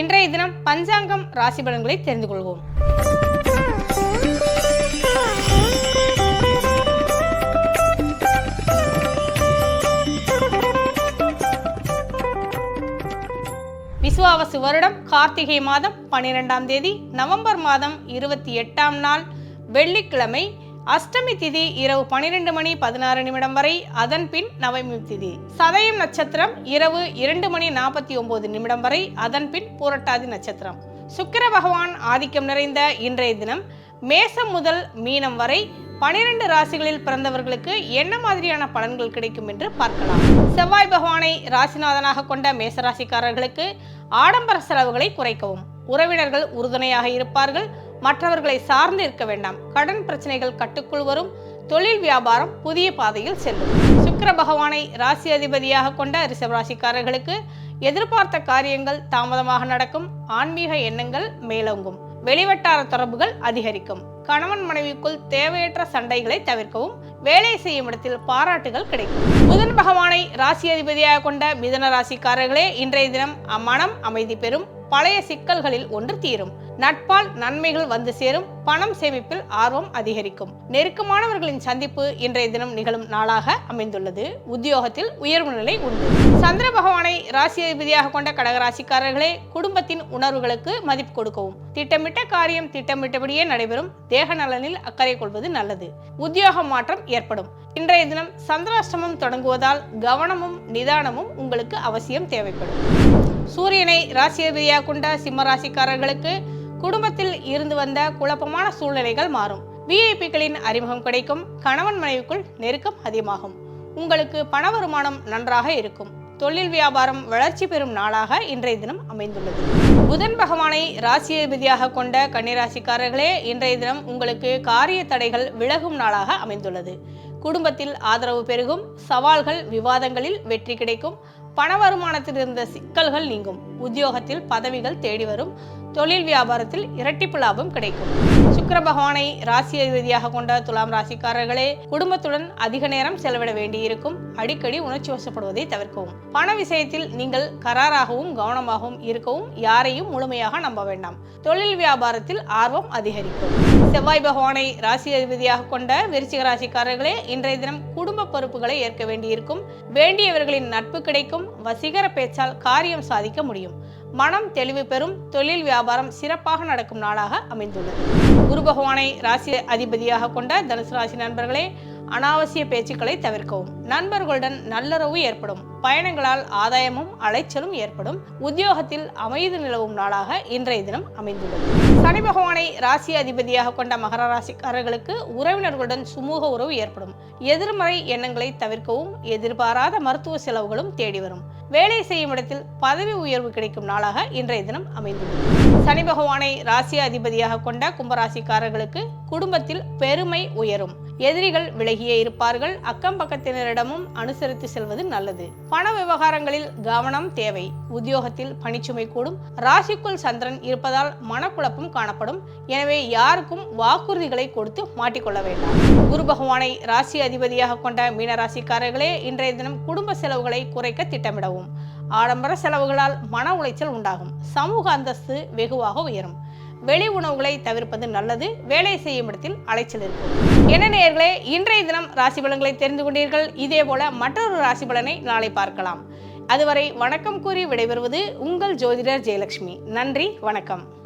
இன்றைய தினம் பஞ்சாங்கம் ராசி பலன்களை தெரிந்து கொள்வோம். விசுவாவசு வருடம் கார்த்திகை மாதம் பன்னிரெண்டாம் தேதி நவம்பர் மாதம் இருபத்தி எட்டாம் நாள் வெள்ளிக்கிழமை அஷ்டமி திதி இரவு பனிரெண்டு மணி பதினாறு நிமிடம் வரை அதன் பின் நவமி திதி. சதயம் நட்சத்திரம் இரவு இரண்டு மணி நாற்பத்தி ஒன்பது நிமிடம் வரை அதன் பின் புரட்டாதி நட்சத்திரம். சுக்கிர பகவான் ஆதிக்கம் நிறைந்த இன்றைய தினம் மேசம் முதல் மீனம் வரை பனிரெண்டு ராசிகளில் பிறந்தவர்களுக்கு என்ன மாதிரியான பலன்கள் கிடைக்கும் என்று பார்க்கலாம். செவ்வாய் பகவானை ராசிநாதனாக கொண்ட மேசராசிக்காரர்களுக்கு ஆடம்பர செலவுகளை குறைக்கவும். உறவினர்கள் உறுதுணையாக இருப்பார்கள். மற்றவர்களை சார்ந்து இருக்க வேண்டாம். கடன் பிரச்சனைகள் கட்டுக்குள் வரும். தொழில் வியாபாரம் புதிய பாதையில் செல்லும். சுக்கர பகவானை ராசி அதிபதியாக கொண்ட ரிஷபராசிக்காரர்களுக்கு எதிர்பார்த்த காரியங்கள் தாமதமாக நடக்கும். ஆன்மீக எண்ணங்கள் மேலோங்கும். வெளிவட்டார தொடர்புகள் அதிகரிக்கும். கணவன் மனைவிக்குள் தேவையற்ற சண்டைகளை தவிர்க்கவும் வேலை செய்யும் இடத்தில் பாராட்டுகள் கிடைக்கும். புதன் பகவானை ராசி அதிபதியாக கொண்ட மிதன ராசிக்காரர்களே இன்றைய தினம் அம்மனம் அமைதி பெறும். பழைய சிக்கல்களில் ஒன்று தீரும். நட்பால் நன்மைகள் வந்து சேரும். பணம் சேமிப்பில் ஆர்வம் அதிகரிக்கும். நெருக்கமானவர்களின் சந்திப்பு இன்றைய தினம் நிகழும் நாளாக அமைந்துள்ளது. உத்தியோகத்தில் உயர்வு நிலை உண்டு. சந்திர பகவானை ராசி அதிபதியாக கொண்ட கடகராசிக்காரர்களே குடும்பத்தின் உணர்வுகளுக்கு மதிப்பு கொடுக்கவும். திட்டமிட்ட காரியம் திட்டமிட்டபடியே நடைபெறும். தேக நலனில் அக்கறை கொள்வது நல்லது. உத்தியோக மாற்றம் ஏற்படும். இன்றைய தினம் சந்திராஷ்டமம் தொடங்குவதால் கவனமும் நிதானமும் உங்களுக்கு அவசியம் தேவைப்படும். சூரியனை ராசியதியாக கொண்ட சிம்ம ராசிக்காரர்களுக்கு குடும்பத்தில் இருந்து வந்த குழப்பமான சூழ்நிலைகள் மாறும். விஐபிக்களின் அறிமுகம் கிடைக்கும். கணவன் மனைவிக்குள் நெருக்கம் அதிகமாகும். உங்களுக்கு பண வருமானம் நன்றாக இருக்கும். தொழில் வியாபாரம் வளர்ச்சி பெறும் நாளாக இன்றைய தினம் அமைந்துள்ளது. புதன் பகவானை ராசியதிபதியாக கொண்ட கன்னிராசிக்காரர்களே இன்றைய தினம் உங்களுக்கு காரிய தடைகள் விலகும் நாளாக அமைந்துள்ளது. குடும்பத்தில் ஆதரவு பெருகும். சவால்கள் விவாதங்களில் வெற்றி கிடைக்கும். பண வருமானத்தில் இருந்த சிக்கல்கள் நீங்கும். உத்தியோகத்தில் பதவிகள் தேடி வரும். தொழில் வியாபாரத்தில் இரட்டிப்பு லாபம் கிடைக்கும். சுக்கர பகவானை ராசி அதிபதியாக கொண்ட துலாம் ராசிக்காரர்களே குடும்பத்துடன் அதிக நேரம் செலவிட வேண்டியிருக்கும். அடிக்கடி உணர்ச்சி வசப்படுவதை தவிர்க்கவும். பண விஷயத்தில் நீங்கள் கராராகவும் கவனமாகவும் இருக்கவும் யாரையும் முழுமையாக நம்ப வேண்டாம். தொழில் வியாபாரத்தில் ஆர்வம் அதிகரிக்கும். செவ்வாய் பகவானை ராசி அதிபதியாக கொண்ட விருச்சிக ராசிக்காரர்களே இன்றைய தினம் குடும்ப பொறுப்புகளை ஏற்க வேண்டியிருக்கும். வேண்டியவர்களின் நட்பு கிடைக்கும். வசீகர பேச்சால் காரியம் சாதிக்க முடியும். மனம் தெளிவு பெறும் தொழில் வியாபாரம் சிறப்பாக நடக்கும் நாளாக அமைந்துள்ளது. குரு பகவானை ராசி அதிபதியாக கொண்ட தனுசு ராசி நண்பர்களே அனாவசிய பேச்சுக்களை தவிர்க்கவும். நண்பர்களுடன் நல்லுறவு ஏற்படும். பயணங்களால் ஆதாயமும் அலைச்சலும் ஏற்படும். உத்தியோகத்தில் அமைதி நிலவும் நாளாக இன்றைய தினம் அமைந்துள்ளது. சனி பகவானை ராசி அதிபதியாக கொண்ட மகர ராசிக்காரர்களுக்கு உறவினர்களுடன் சுமூக உறவு ஏற்படும். எதிர்மறை எண்ணங்களை தவிர்க்கவும் எதிர்பாராத மருத்துவ செலவுகளும் தேடி வரும். வேலை செய்யும் இடத்தில் பதவி உயர்வு கிடைக்கும் நாளாக இன்றைய தினம் அமைந்துள்ளது. சனி பகவானை ராசி அதிபதியாக கொண்ட கும்பராசிக்காரர்களுக்கு குடும்பத்தில் பெருமை உயரும். எதிரிகள் விலகியே இருப்பார்கள். அக்கம் பக்கத்தினரிடம் பக்கத்தினரிடமும் அனுசரித்து செல்வது நல்லது. பண விவகாரங்களில் கவனம் தேவை. உத்தியோகத்தில் பணிச்சுமை கூடும். ராசிக்குள் சந்திரன் இருப்பதால் மனக்குழப்பம் காணப்படும். எனவே யாருக்கும் வாக்குறுதிகளை கொடுத்து மாட்டிக்கொள்ள வேண்டாம். குரு பகவானை ராசி அதிபதியாக கொண்ட மீனராசிக்காரர்களே இன்றைய தினம் குடும்ப செலவுகளை குறைக்க திட்டமிடவும். ஆடம்பர செலவுகளால் மன உளைச்சல் உண்டாகும். சமூக அந்தஸ்து வெகுவாக உயரும். வெளி உணவுகளை தவிர்ப்பது நல்லது வேலை செய்யும் இடத்தில் அலைச்சல் இருக்கும். என்ன நேர்களே இன்றைய தினம் ராசி பலன்களை தெரிந்து கொண்டீர்கள். இதே போல மற்றொரு ராசி பலனை நாளை பார்க்கலாம். அதுவரை வணக்கம் கூறி விடைபெறுவது உங்கள் ஜோதிடர் ஜெயலட்சுமி. நன்றி வணக்கம்.